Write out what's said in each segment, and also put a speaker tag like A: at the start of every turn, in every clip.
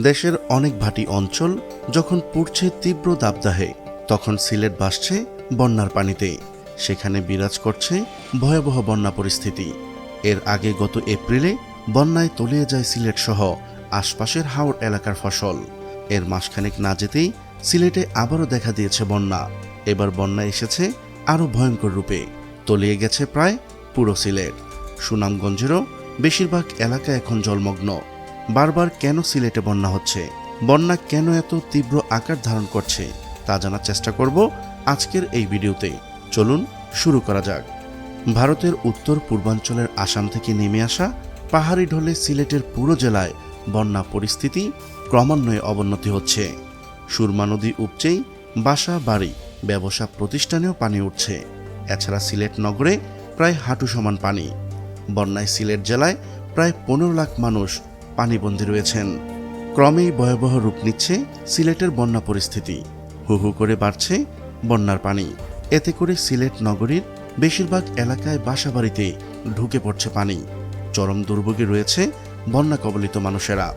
A: দেশের অনেক ভাটি অঞ্চল যখন পড়ছে তীব্র দাবদাহে, তখন সিলেট ভাসছে বন্যার পানিতে। সেখানে বিরাজ করছে ভয়াবহ বন্যা পরিস্থিতি। এর আগে গত এপ্রিলে বন্যায় তলিয়ে যায় সিলেট সহ আশপাশের হাওড় এলাকার ফসল। এর মাসখানেক না যেতেই সিলেটে আবারও দেখা দিয়েছে বন্যা। এবার বন্যা এসেছে আরও ভয়ঙ্কর রূপে। তলিয়ে গেছে প্রায় পুরো সিলেট। সুনামগঞ্জেরও বেশিরভাগ এলাকা এখন জলমগ্ন। বারবার কেন সিলেটে বন্যা হচ্ছে? বন্যা কেন এত তীব্র আকার ধারণ করছে? তা জানার চেষ্টা করব আজকের এই ভিডিওতে। চলুন শুরু করা যাক। ভারতের উত্তর পূর্বাঞ্চলের আসাম থেকে নেমে আসা পাহাড়ি ঢলে সিলেটের পুরো জেলায় বন্যা পরিস্থিতি ক্রমান্বয়ে অবনতি হচ্ছে। সুরমা নদী উপচেই বাসা, বাড়ি, ব্যবসা প্রতিষ্ঠানেও পানি উঠছে। এছাড়া সিলেট নগরে প্রায় হাঁটু সমান পানি। বন্যায় সিলেট জেলায় প্রায় পনেরো লাখ মানুষ পানিবন্দী রয়েছেন। ক্রমেই ভয়াবহ রূপ নিচ্ছে সিলেটের বন্যা পরিস্থিতি। হু হু করে বাড়ছে বন্যার পানি। এতে করে সিলেট নগরীর বেশিরভাগ এলাকায় বাসাবাড়িতে ঢুকে পড়ছে পানি। চরম দুর্ভোগে রয়েছে বন্যা কবলিত মানুষেরা।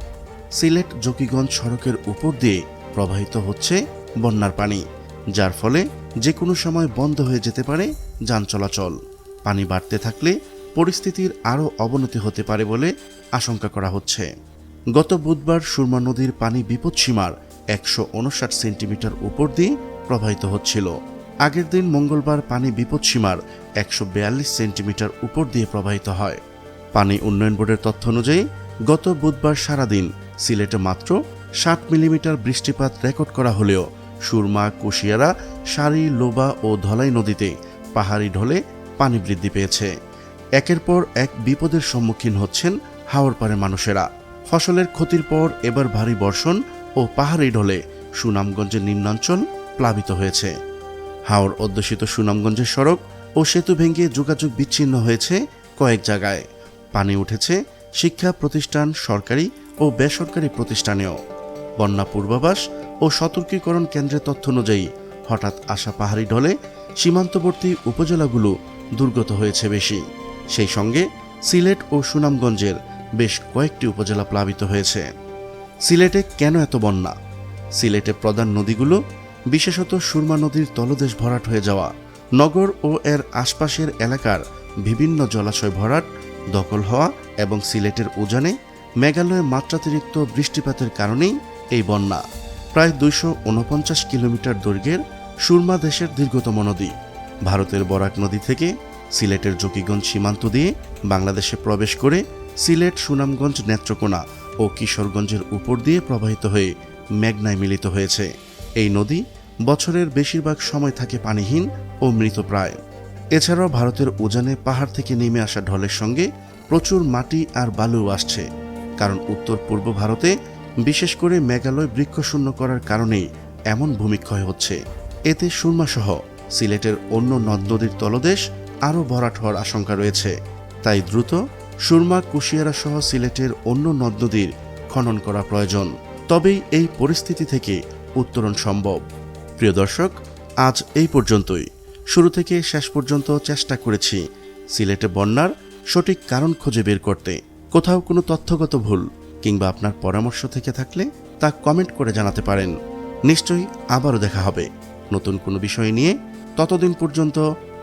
A: সিলেট জকিগঞ্জ সড়কের উপর দিয়ে প্রবাহিত হচ্ছে বন্যার পানি, যার ফলে যে কোনো সময় বন্ধ হয়ে যেতে পারে যান চলাচল। পানি বাড়তে থাকলে পরিস্থিতির আরও অবনতি হতে পারে বলে আশঙ্কা করা হচ্ছে। গত বুধবার সুরমা নদীর পানি বিপদসীমার একশো উনষাট সেন্টিমিটার উপর দিয়ে প্রবাহিত হচ্ছিল। আগের দিন মঙ্গলবার পানি বিপদসীমার একশো বিয়াল্লিশ সেন্টিমিটার উপর দিয়ে প্রবাহিত হয়। পানি উন্নয়ন বোর্ডের তথ্য অনুযায়ী, গত বুধবার সারাদিন সিলেটে মাত্র ষাট মিলিমিটার বৃষ্টিপাত রেকর্ড করা হলেও সুরমা, কুশিয়ারা, সারি, লোবা ও ধলাই নদীতে পাহাড়ি ঢলে পানি বৃদ্ধি পেয়েছে। একের পর এক বিপদের সম্মুখীন হচ্ছেন হাওড় পাড়ের মানুষেরা। ফসলের ক্ষতির পর এবার ভারী বর্ষণ ও পাহাড়ি ঢলে সুনামগঞ্জের নিম্নাঞ্চল প্লাবিত হয়েছে। হাওড় অধ্যুষিত সুনামগঞ্জের সড়ক ও সেতু ভেঙে যোগাযোগ বিচ্ছিন্ন হয়েছে কয়েক জায়গায়। পানি উঠেছে শিক্ষা প্রতিষ্ঠান, সরকারি ও বেসরকারি প্রতিষ্ঠানেও। বন্যা পূর্বাভাস ও সতর্কীকরণ কেন্দ্রের তথ্য অনুযায়ী হঠাৎ আসা পাহাড়ি ঢলে সীমান্তবর্তী উপজেলাগুলো দুর্গত হয়েছে বেশি। সেই সঙ্গে সিলেট ও সুনামগঞ্জের বেশ কয়েকটি উপজেলা প্লাবিত হয়েছে। সিলেটে কেন এত বন্যা? সিলেটে প্রধান নদীগুলো, বিশেষত সুরমা নদীর তলদেশ ভরাট হয়ে যাওয়া, নগর ও এর আশপাশের এলাকার বিভিন্ন জলাশয় ভরাট, দখল হওয়া এবং সিলেটের উজানে মেঘালয়ে মাত্রাতিরিক্ত বৃষ্টিপাতের কারণেই এই বন্যা। প্রায় দুইশো উনপঞ্চাশ কিলোমিটার দৈর্ঘ্যের সুরমা দেশের দীর্ঘতম নদী। ভারতের বরাক নদী থেকে সিলেটের জকিগঞ্জ সীমান্ত দিয়ে বাংলাদেশে প্রবেশ করে সিলেট সুনামগঞ্জ নেত্রকোনা ও কিশোরগঞ্জের উপর দিয়ে প্রবাহিত হয়ে মেঘনায় মিলিত হয়েছে। এই নদী বছরের বেশিরভাগ সময় থাকে পানিহীন ও মৃতপ্রায়। এছাড়াও ভারতের উজানে পাহাড় থেকে নেমে আসা ঢলের সঙ্গে প্রচুর মাটি আর বালু আসছে, কারণ উত্তর পূর্ব ভারতে বিশেষ করে মেঘালয় বৃক্ষশূন্য করার কারণেই এমন ভূমিক্ষয় হচ্ছে। এতে সুরমাসহ সিলেটের অন্য নদ নদীর তলদেশ আরও ভরাট হওয়ার আশঙ্কা রয়েছে। তাই দ্রুত সুরমা কুশিয়ারা সহ সিলেটের অন্য নদ নদীর খনন করা প্রয়োজন। তবেই এই পরিস্থিতি থেকে উত্তরণ সম্ভব। প্রিয় দর্শক, আজ এই পর্যন্তই। শুরু থেকে শেষ পর্যন্ত চেষ্টা করেছি সিলেটে বন্যার সঠিক কারণ খুঁজে বের করতে। কোথাও কোনো তথ্যগত ভুল কিংবা আপনার পরামর্শ থেকে থাকলে তা কমেন্ট করে জানাতে পারেন। নিশ্চয়ই আবারও দেখা হবে। নতুন কোনো বিষয় নিয়ে ততদিন পর্যন্ত